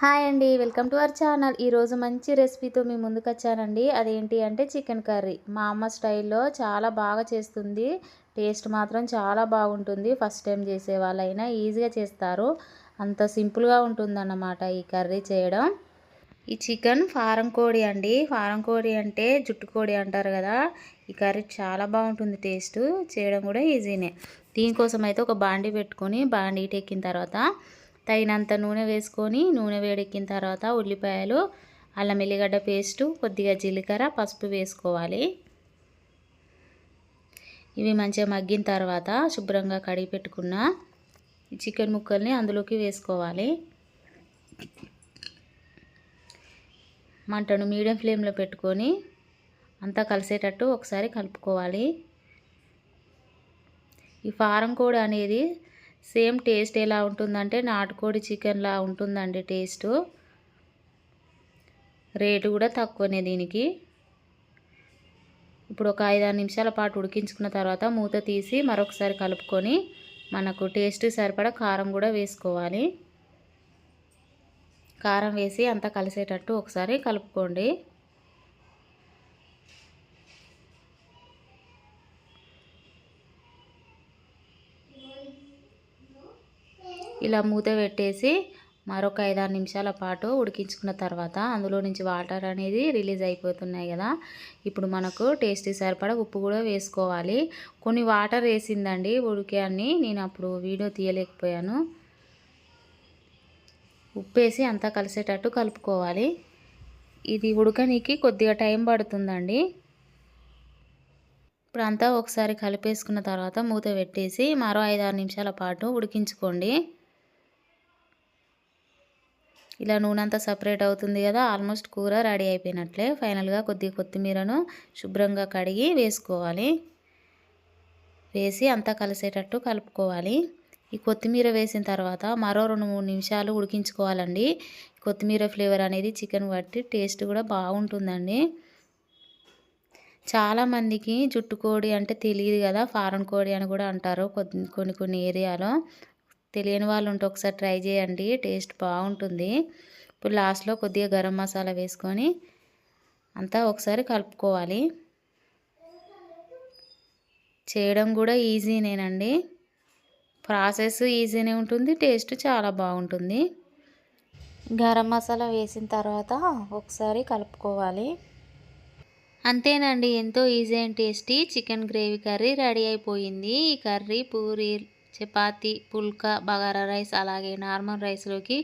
Hi అండి welcome to our channel. ఈరోజు మంచి రెసిపీతో మీ ముందుకు వచ్చానండి. అదేంటి అంటే చికెన్ కర్రీ. మా అమ్మ స్టైల్లో చాలా బాగా చేస్తుంది. టేస్ట్ మాత్రం చాలా బాగుంటుంది. ఫస్ట్ టైం చేసే వాళ్ళైనా ఈజీగా చేస్తారు. అంత సింపుల్గా ఉంటుందన్నమాట ఈ కర్రీ చేయడం. ఈ చికెన్ ఫారం కోడి అండి. ఫారం కోడి అంటే జుట్టు కోడి అంటారు కదా. ఈ కర్రీ చాలా బాగుంటుంది టేస్ట్. చేయడం కూడా ఈజీనే. దీనికోసం అయితే ఒక బాండీ పెట్టుకొని బాండీ ఎక్కిన తర్వాత తగినంత నూనె వేసుకొని నూనె వేడెక్కిన తర్వాత ఉల్లిపాయలు అల్లం ఎల్లిగడ్డ పేస్టు కొద్దిగా జీలకర్ర పసుపు వేసుకోవాలి. ఇవి మంచిగా మగ్గిన తర్వాత శుభ్రంగా కడిగి పెట్టుకున్న చికెన్ ముక్కల్ని అందులోకి వేసుకోవాలి. మంటను మీడియం ఫ్లేమ్లో పెట్టుకొని అంతా కలిసేటట్టు ఒకసారి కలుపుకోవాలి. ఈ ఫారం కోడి అనేది సేమ్ టేస్ట్ ఎలా ఉంటుందంటే నాటుకోడి చికెన్లా ఉంటుందండి టేస్ట్. రేటు కూడా తక్కువనే దీనికి. ఇప్పుడు ఒక ఐదారు నిమిషాల పాటు ఉడికించుకున్న తర్వాత మూత తీసి మరొకసారి కలుపుకొని మనకు టేస్ట్ సరిపడా కారం కూడా వేసుకోవాలి. కారం వేసి అంతా కలిసేటట్టు ఒకసారి కలుపుకోండి. ఇలా మూత పెట్టేసి మరొక ఐదారు నిమిషాల పాటు ఉడికించుకున్న తర్వాత అందులో నుంచి వాటర్ అనేది రిలీజ్ అయిపోతున్నాయి కదా. ఇప్పుడు మనకు టేస్టీ సరిపడా ఉప్పు కూడా వేసుకోవాలి. కొన్ని వాటర్ వేసిందండి ఉడికాన్ని. నేను అప్పుడు వీడియో తీయలేకపోయాను. ఉప్పు వేసి అంతా కలిసేటట్టు కలుపుకోవాలి. ఇది ఉడకనికి కొద్దిగా టైం పడుతుందండి. ఇప్పుడు అంతా ఒకసారి కలిపేసుకున్న తర్వాత మూత పెట్టేసి మరో ఐదారు నిమిషాల పాటు ఉడికించుకోండి. ఇలా నూనె అంతా సపరేట్ అవుతుంది కదా ఆల్మోస్ట్ కూర రెడీ అయిపోయినట్లే. ఫైనల్గా కొద్దిగా కొత్తిమీరను శుభ్రంగా కడిగి వేసుకోవాలి. వేసి అంతా కలిసేటట్టు కలుపుకోవాలి. ఈ కొత్తిమీర వేసిన తర్వాత మరో రెండు మూడు నిమిషాలు ఉడికించుకోవాలండి. కొత్తిమీర ఫ్లేవర్ అనేది చికెన్ బట్టి టేస్ట్ కూడా బాగుంటుందండి. చాలామందికి జుట్టు కోడి అంటే తెలియదు కదా ఫారెన్ కోడి అని కూడా అంటారు కొన్ని కొన్ని ఏరియాలో. తెలియని వాళ్ళు ఉంటే ఒకసారి ట్రై చేయండి టేస్ట్ బాగుంటుంది. ఇప్పుడు లాస్ట్లో కొద్దిగా గరం మసాలా వేసుకొని అంతా ఒకసారి కలుపుకోవాలి. చేయడం కూడా ఈజీనేనండి. ప్రాసెస్ ఈజీనే ఉంటుంది టేస్ట్ చాలా బాగుంటుంది. గరం మసాలా వేసిన తర్వాత ఒకసారి కలుపుకోవాలి. అంతేనండి ఎంతో easy and tasty chicken gravy curry ready అయిపోయింది. ఈ కర్రీ పూరి చపాతి పుల్కా బగారా రైస్ అలాగే నార్మల్ రైస్లోకి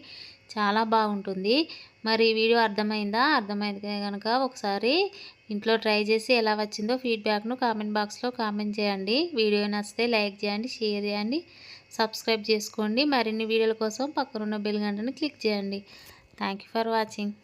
చాలా బాగుంటుంది. మరి వీడియో అర్థమైందా? అర్థమైంది కనుక ఒకసారి ఇంట్లో ట్రై చేసి ఎలా వచ్చిందో ఫీడ్బ్యాక్ను కామెంట్ బాక్స్లో కామెంట్ చేయండి. వీడియో నచ్చితే లైక్ చేయండి షేర్ చేయండి సబ్స్క్రైబ్ చేసుకోండి. మరిన్ని వీడియోల కోసం పక్కనున్న బెల్ గంటను క్లిక్ చేయండి. Thank for watching.